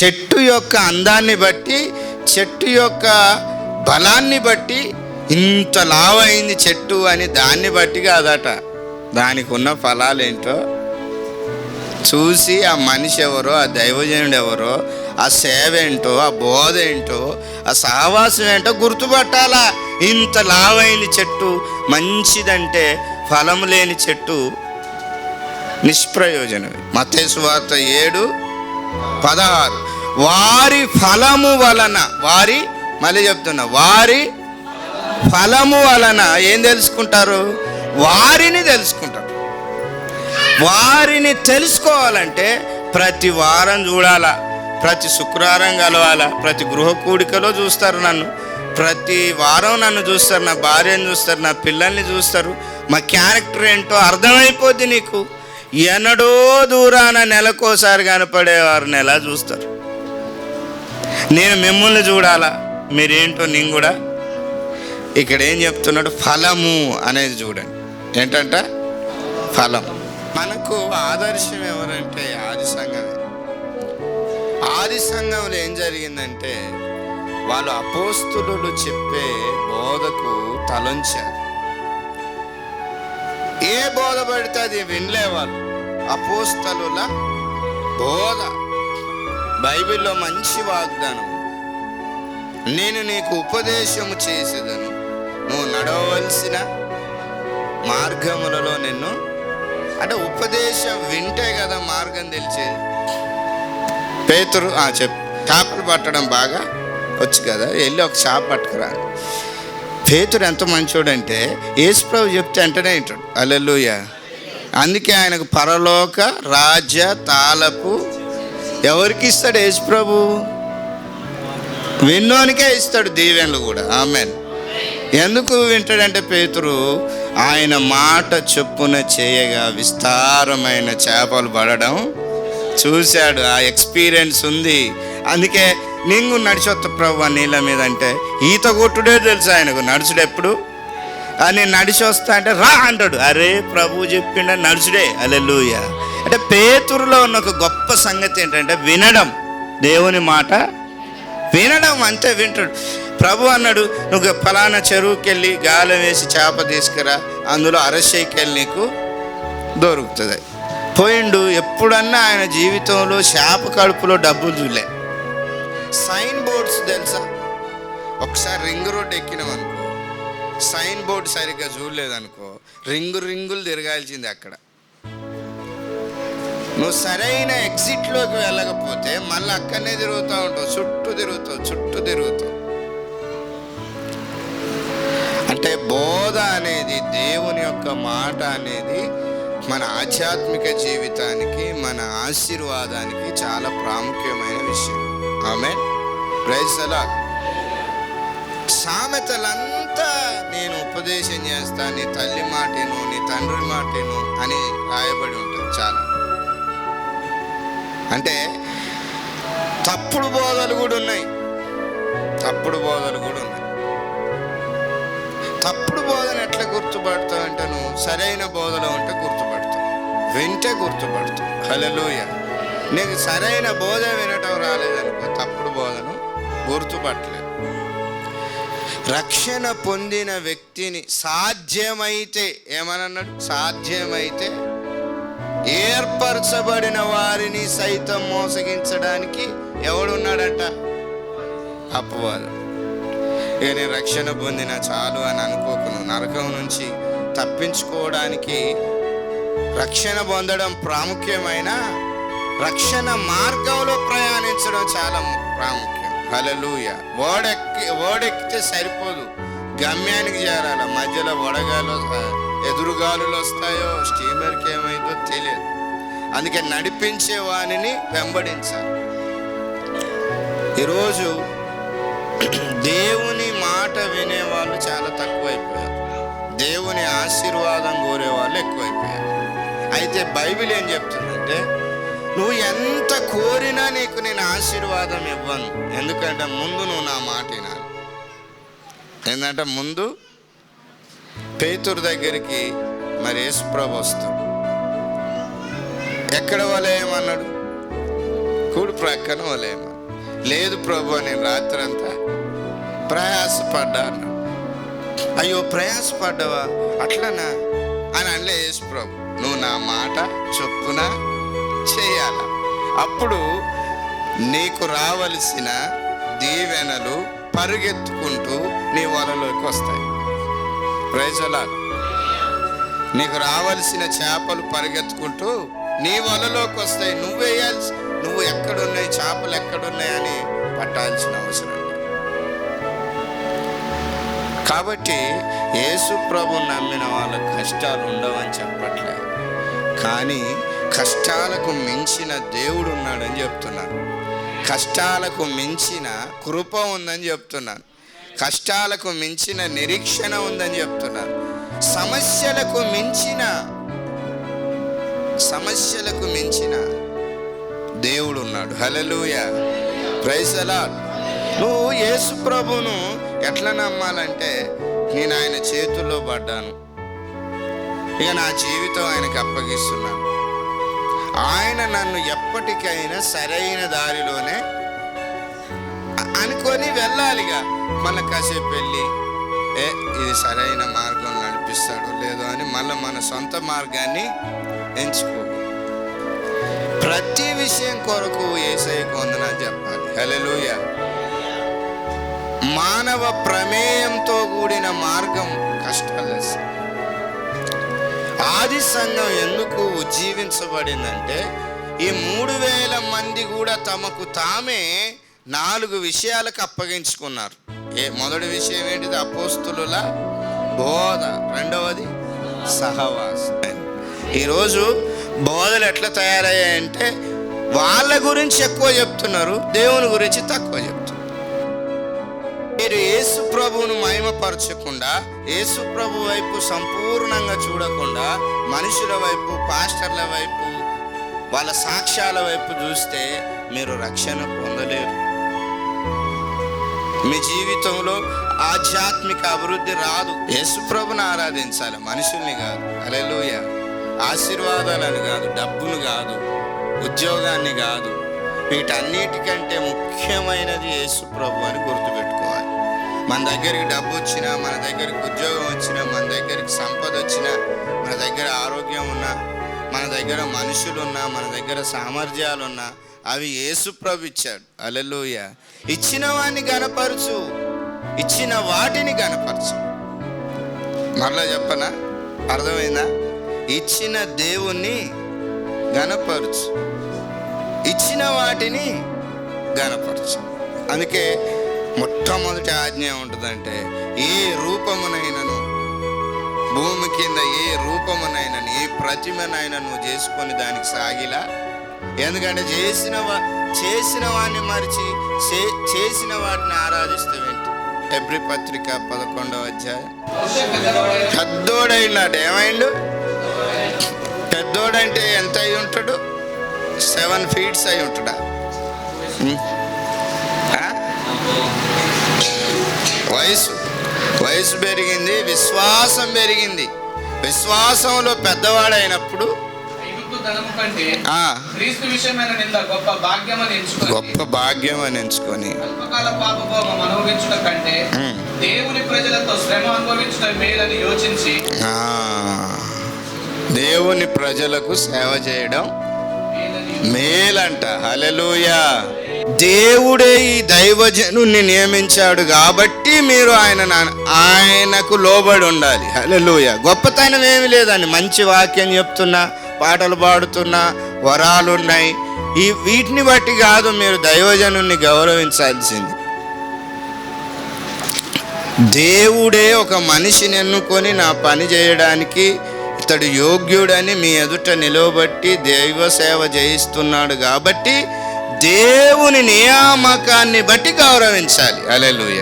చెట్టు యొక్క అందాన్ని బట్టి చెట్టు యొక్క బలాన్ని బట్టి ఇంత లావైంది చెట్టు అని దాన్ని బట్టి కాదట. దానికి ఉన్న ఫలాలు ఏంటో చూసి ఆ మనిషి ఎవరో ఆ దైవజనుడు ఎవరో ఆ సేవ ఏంటో ఆ బోధ ఏంటో ఆ సహవాసం ఏంటో గుర్తుపట్టాలా. ఇంత లావైన చెట్టు మంచిదంటే ఫలం లేని చెట్టు నిష్ప్రయోజనం మతేశ్వార్త ఏడు పదహారు. వారి ఫలము వలన వారి మళ్ళీ చెప్తున్నా వారి ఫలము వలన ఏం తెలుసుకుంటారు? వారిని తెలుసుకుంటారు. వారిని తెలుసుకోవాలంటే ప్రతి వారం చూడాలా ప్రతి శుక్రవారం కలవాలా ప్రతి గృహ కూడికలో చూస్తారు నన్ను. ప్రతి వారం నన్ను చూస్తారు నా భార్యను చూస్తారు నా పిల్లల్ని చూస్తారు. మా క్యారెక్టర్ ఏంటో అర్థమైపోద్ది నీకు. ఎన్నడో దూరాన నెలకోసారి కనపడేవారిని ఎలా చూస్తారు. నేను మిమ్మల్ని చూడాలా? మీరేంటో నేను కూడా? ఇక్కడ ఏం చెప్తున్నాడు? ఫలము అనేది చూడండి. ఏంటంట? ఫలం. మనకు ఆదర్శం ఎవరంటే ఆది సంఘమే. ఆది సంఘంలో ఏం జరిగిందంటే వాళ్ళు అపోస్తులు చెప్పే బోధకు తలంచారు. ఏ బోధ పెడితే అది వినలేవారు అపోస్తలుల బోధ. బైబిల్లో మంచి వాగ్దానం. నేను నీకు ఉపదేశము చేసేదను. నువ్వు నడవలసిన మార్గములలో నిన్ను అంటే ఉపదేశం వింటే కదా మార్గం తెలిసేది. పేతురు ఆ, చెప్ చేపలు పట్టడం బాగా వచ్చు కదా. వెళ్ళి ఒక చేప పట్టుకురా. పేతుడు ఎంత మంచోడంటే యేసుప్రభు చెప్తే వెంటనే వింటాడు. అల్లెలుయ అందుకే ఆయనకు పరలోక రాజ్య తాలపు ఎవరికి ఇస్తాడు యేసుప్రభు విన్నోనికే ఇస్తాడు దీవెనలు కూడా. ఆమెన్. ఎందుకు వింటాడంటే పేతురు ఆయన మాట చొప్పున చేయగా విస్తారమైన చేపలు పడడం చూశాడు ఆ ఎక్స్పీరియన్స్ ఉంది. అందుకే నింగు నడిచొత్త ప్రభు ఆ నీళ్ళ మీద అంటే ఈత కొట్టుడే తెలుసు ఆయనకు నడుచుడు ఎప్పుడు? అని నడిచి వస్తా అంటే రా అంటాడు. అరే ప్రభు చెప్పిండ నడుచుడే. అలెలుయ అంటే పేతురులో ఉన్న ఒక గొప్ప సంగతి ఏంటంటే వినడం. దేవుని మాట వినడం అంతే వింటాడు. ప్రభు అన్నాడు నువ్వు ఫలానా చెరువుకి వెళ్ళి గాలం వేసి చేప తీసుకురా అందులో అరసేకెళ్ళి నీకు దొరుకుతుంది. పోయిండు. ఎప్పుడన్నా ఆయన జీవితంలో శాప కడుపులో డబ్బులు చూలే సైన్ బోర్డ్స్ తెలుసా? ఒకసారి రింగ్ రోడ్ ఎక్కినాం అనుకో సైన్ బోర్డ్ సరిగ్గా చూడలేదనుకో రింగు రింగులు తిరగాల్సింది అక్కడ. నువ్వు సరైన ఎగ్జిట్లోకి వెళ్ళకపోతే మళ్ళీ అక్కడనే తిరుగుతూ ఉంటావు చుట్టూ తిరుగుతావు చుట్టూ తిరుగుతావు. అంటే బోధ అనేది దేవుని యొక్క మాట అనేది మన ఆధ్యాత్మిక జీవితానికి మన ఆశీర్వాదానికి చాలా ప్రాముఖ్యమైన విషయం. ఆమె ప్రైజలా సామెతలంతా నేను ఉపదేశం చేస్తాను నీ తల్లి మాటను నీ తండ్రి మాటను అని రాయబడి ఉంటుంది చాలా. అంటే తప్పుడు బోధలు కూడా ఉన్నాయి. తప్పుడు బోధలు కూడా ఉన్నాయి. తప్పుడు బోధన ఎట్లా గుర్తుపడతావు అంటే నువ్వు సరైన బోధలో ఉంటే గుర్తుపడతావు. వింటే గుర్తుపడుతుంది హలలోయ నీకు సరైన బోధ వినటం రాలేదనుకో తప్పుడు బోధను గుర్తుపట్టలేదు. రక్షణ పొందిన వ్యక్తిని సాధ్యమైతే ఏమనన్నాడు? సాధ్యమైతే ఏర్పరచబడిన వారిని సైతం మోసగించడానికి ఎవడున్నాడట? అపవాదం. ఇక నేను రక్షణ పొందిన చాలు అని అనుకోకును. నరకం నుంచి తప్పించుకోవడానికి రక్షణ పొందడం ప్రాముఖ్యమైన రక్షణ మార్గంలో ప్రయాణించడం చాలా ప్రాముఖ్యం. హలలుయ ఓడెక్కి ఓడెక్కితే సరిపోదు. గమ్యానికి చేరాల. మధ్యలో వడగాలు ఎదురుగాలులు వస్తాయో స్టీమర్కి ఏమైందో తెలియదు. అందుకే నడిపించే వానిని వెంబడించాలి. ఈరోజు దేవుని మాట వినే వాళ్ళు చాలా తక్కువైపోయారు. దేవుని ఆశీర్వాదం కోరేవాళ్ళు ఎక్కువైపోయారు. అయితే బైబిల్ ఏం చెప్తుందంటే నువ్వు ఎంత కోరినా నీకు నేను ఆశీర్వాదం ఇవ్వను. ఎందుకంటే ముందు నువ్వు నా మాట వినాలి. ఏంటంటే ముందు పేతురు దగ్గరికి మరి యేసుప్రభు వస్తాడు. ఎక్కడ వలేయమన్నాడు కూడి ప్రక్కన వలేయమన్నాడు లేదు ప్రభు నేను రాత్రంతా అన్నాడు అయ్యో ప్రయాసపడ్డావా? అట్లనా? అని అనలే యేసు ప్రభు నువ్వు నా మాట చొప్పున చేయాల. అప్పుడు నీకు రావలసిన దీవెనలు పరుగెత్తుకుంటూ నీ వలలోకి వస్తాయి. ప్రైజలా నీకు రావలసిన చేపలు పరిగెత్తుకుంటూ నీ వలలోకి వస్తాయి. నువ్వేయాల్సి నువ్వు ఎక్కడున్నాయి చేపలు ఎక్కడున్నాయని పట్టాల్సిన కాబట్టి యేసు ప్రభు నమ్మిన వాళ్ళకు కష్టాలు ఉండవని చెప్పట్లేదు కానీ కష్టాలకు మించిన దేవుడు ఉన్నాడని చెప్తున్నాను. కష్టాలకు మించిన కృప ఉందని చెప్తున్నాను. కష్టాలకు మించిన నిరీక్షణ ఉందని చెప్తున్నాను. సమస్యలకు మించిన సమస్యలకు మించిన దేవుడు ఉన్నాడు. హలలుయ ప్రైజలా నువ్వు యేసు ప్రభును ఎట్లా నమ్మాలంటే నేను ఆయన చేతుల్లో పడ్డాను. ఇక నా జీవితం ఆయనకు అప్పగిస్తున్నాను. ఆయన నన్ను ఎప్పటికైనా సరైన దారిలోనే అనుకొని వెళ్ళాలిగా. మళ్ళీ కాసేపు వెళ్ళి ఏ ఇది సరైన మార్గం నడిపిస్తాడో లేదో అని మళ్ళీ మన సొంత మార్గాన్ని ఎంచుకో. ప్రతి విషయం కొరకు ఏసై కొందనని చెప్పాలి. హల్లెలూయా. మానవ ప్రమేయంతో కూడిన మార్గం కష్టాలు ఆది సంఘం ఎందుకు ఉజ్జీవించబడిందంటే ఈ మూడు వేల మంది కూడా తమకు తామే నాలుగు విషయాలకు అప్పగించుకున్నారు. ఏ మొదటి విషయం ఏంటిది? అపోస్తుల బోధ. రెండవది సహవాసం. ఈరోజు బోధలు ఎట్లా తయారయ్యాయంటే వాళ్ళ గురించి ఎక్కువ చెప్తున్నారు దేవుని గురించి తక్కువ చెప్తున్నారు. మీరు యేసు ప్రభువును మహిమపరచకుండా యేసు ప్రభు వైపు సంపూర్ణంగా చూడకుండా మనుషుల వైపు పాస్టర్ల వైపు వాళ్ళ సాక్ష్యాల వైపు చూస్తే మీరు రక్షణ పొందలేరు. మీ జీవితంలో ఆధ్యాత్మిక అభివృద్ధి రాదు. యేసుప్రభుని ఆరాధించాలి. మనుషుల్ని కాదు. అలెలుయ ఆశీర్వాదాలను కాదు. డబ్బును కాదు. ఉద్యోగాన్ని కాదు. వీటన్నిటికంటే ముఖ్యమైనది యేసుప్రభు అని గుర్తుపెట్టు మన దగ్గరికి డబ్బు వచ్చినా మన దగ్గరికి ఉద్యోగం వచ్చినా మన దగ్గరికి సంపద వచ్చినా మన దగ్గర ఆరోగ్యం ఉన్నా మన దగ్గర మనుషులు ఉన్నా మన దగ్గర సామర్థ్యాలున్నా అవి ఏసుప్రభు ఇచ్చాడు. అలెలుయ ఇచ్చిన వాడిని గనపరచు. ఇచ్చిన వాటిని గనపరచు. మరలా చెప్పనా? అర్థమైందా? ఇచ్చిన దేవుణ్ణి గనపరచు. ఇచ్చిన వాటిని గనపరచు. అందుకే మొట్టమొదటి ఆజ్ఞ ఉంటుందంటే ఏ రూపమునైనను భూమి కింద ఏ రూపమునైనను ఏ ప్రతిమనైనా నువ్వు చేసుకొని దానికి సాగిలా? ఎందుకంటే చేసిన వా- చేసిన వాడిని మరిచి చే- చేసిన వాటిని ఆరాధిస్తావేంటి ఎబ్రి పత్రిక పదకొండవ అధ్యాయం. పెద్దోడైనాడు ఏమైండు? పెద్దోడంటే ఎంత అయి ఉంటాడు? సెవెన్ ఫీట్స్ అయి ఉంటాడా? వయసు వయసు పెరిగింది విశ్వాసం పెరిగింది. విశ్వాసంలో పెద్దవాడైనప్పుడు గొప్ప భాగ్యం అని ఎంచుకొని. దేవుని ప్రజలతో శ్రమ అనుభవించుట మేలని యోచించి ఆ, దేవుని ప్రజలకు సేవ చేయడం మేలంట. హలెలూయా దేవుడే ఈ దైవజనుని నియమించాడు కాబట్టి మీరు ఆయన ఆయనకు లోబడి ఉండాలి. హలోయ గొప్పతనం ఏమి లేదండి. మంచి వాక్యం చెప్తున్నా పాటలు పాడుతున్నా వరాలు ఉన్నాయి. ఈ వీటిని బట్టి కాదు మీరు దైవజనుని గౌరవించాల్సింది. దేవుడే ఒక మనిషిని ఎన్నుకొని నా పని చేయడానికి ఇతడు యోగ్యుడని మీ ఎదుట నిలవబట్టి దైవ సేవ చేయిస్తున్నాడు కాబట్టి దేవుని నియామకాన్ని బట్టి గౌరవించాలి. అలెలుయ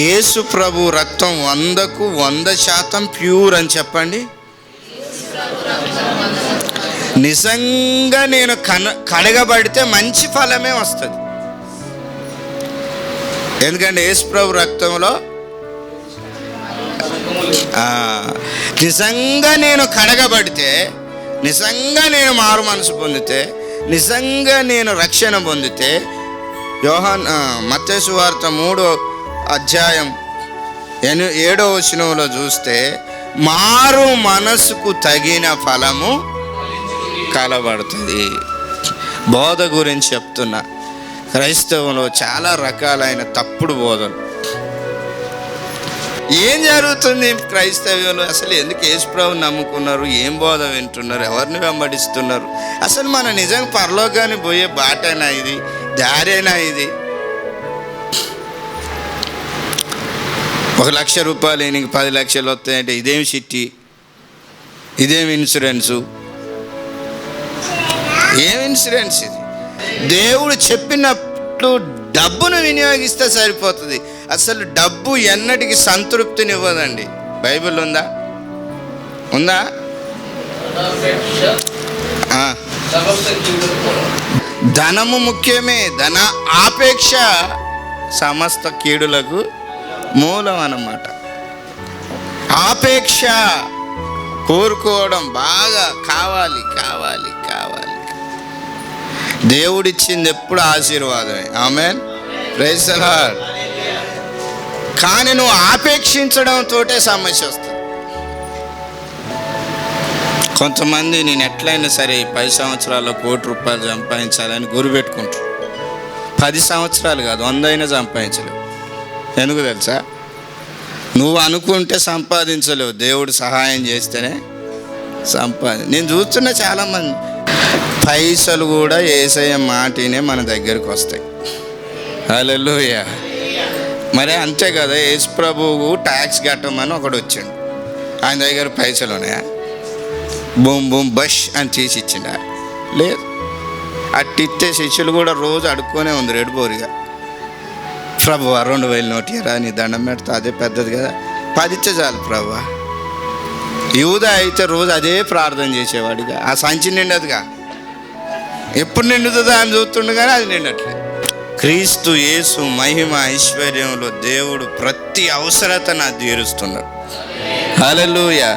యేసు ప్రభు రక్తం వందకు వంద శాతం ప్యూర్ అని చెప్పండి. నిజంగా నేను కన కడగబడితే మంచి ఫలమే వస్తుంది. ఎందుకంటే యేసుప్రభు రక్తంలో నిజంగా నేను కడగబడితే నిజంగా నేను మారు మనసు పొందితే నిజంగా నేను రక్షణ పొందితే యోహాన్ మత్స్సు వార్త మూడో అధ్యాయం ఎను ఏడో వచనంలో చూస్తే మారు మనసుకు తగిన ఫలము కలబడుతుంది. బోధ గురించి చెప్తున్నా. క్రైస్తవంలో చాలా రకాలైన తప్పుడు బోధలు. ఏం జరుగుతుంది? క్రైస్తవ్యంలో అసలు ఎందుకు యేసుప్రభు నమ్ముకున్నారు? ఏం బోధ వింటున్నారు? ఎవరిని వెంబడిస్తున్నారు? అసలు మన నిజంగా పరలోకాన్ని పోయే బాటైనా ఇది? దారేనా ఇది? ఒక లక్ష రూపాయలు ఈయనకి పది లక్షలు వస్తాయంటే ఇదేం చిట్టి? ఇదేం ఇన్సూరెన్సు? ఏం ఇన్సూరెన్స్ ఇది? దేవుడు చెప్పినట్లు డబ్బును వినియోగిస్తే సరిపోతుంది. అసలు డబ్బు ఎన్నటికి సంతృప్తినివ్వదండి. బైబిల్ ఉందా? ఉందా? ధనము ముఖ్యమే. ధన ఆపేక్ష సమస్త కీడులకు మూలం అన్నమాట. ఆపేక్ష కోరుకోవడం బాగా కావాలి కావాలి కావాలి. దేవుడిచ్చింది ఎప్పుడు ఆశీర్వాదమే. ఆమెన్. రైసలాడ్ కానీ నువ్వు ఆపేక్షించడంతో సమస్య వస్తుంది. కొంతమంది నేను ఎట్లయినా సరే పది సంవత్సరాల్లో కోటి రూపాయలు సంపాదించాలని గురి పెట్టుకుంటారు. పది సంవత్సరాలు కాదు వంద అయినా సంపాదించలేవు. ఎందుకు తెలుసా? నువ్వు అనుకుంటే సంపాదించలేవు దేవుడు సహాయం చేస్తేనే సంపాది. నేను చూస్తున్న చాలామంది పైసలు కూడా ఏసయ్య మాటినే మన దగ్గరికి వస్తాయి. హలోయ మరి అంతే కదా యేసు ప్రభువు ట్యాక్స్ కట్టమని ఒకడు వచ్చిండు. ఆయన దగ్గర పైసలు ఉన్నాయా? బూమ్ బూమ్ బష్ అని తీసి ఇచ్చిండ? లేదు. అట్టిచ్చే శిష్యులు కూడా రోజు అడుక్కొనే ఉంది రెడ్బోరిగా ప్రభు రెండు వేలు నోటి రాని దండం పెడతా అదే పెద్దది కదా. పదిచ్చే చాలు ప్రభు. యూద అయితే రోజు అదే ప్రార్థన చేసేవాడిగా. ఆ సంచి నిండదుగా. ఎప్పుడు నిండుతుందో అని చూస్తుండగానే అది నిండట్లే. క్రీస్తు యేసు మహిమ ఐశ్వర్యంలో దేవుడు ప్రతి అవసరత నా తీరుస్తున్నాడు. హలలుయా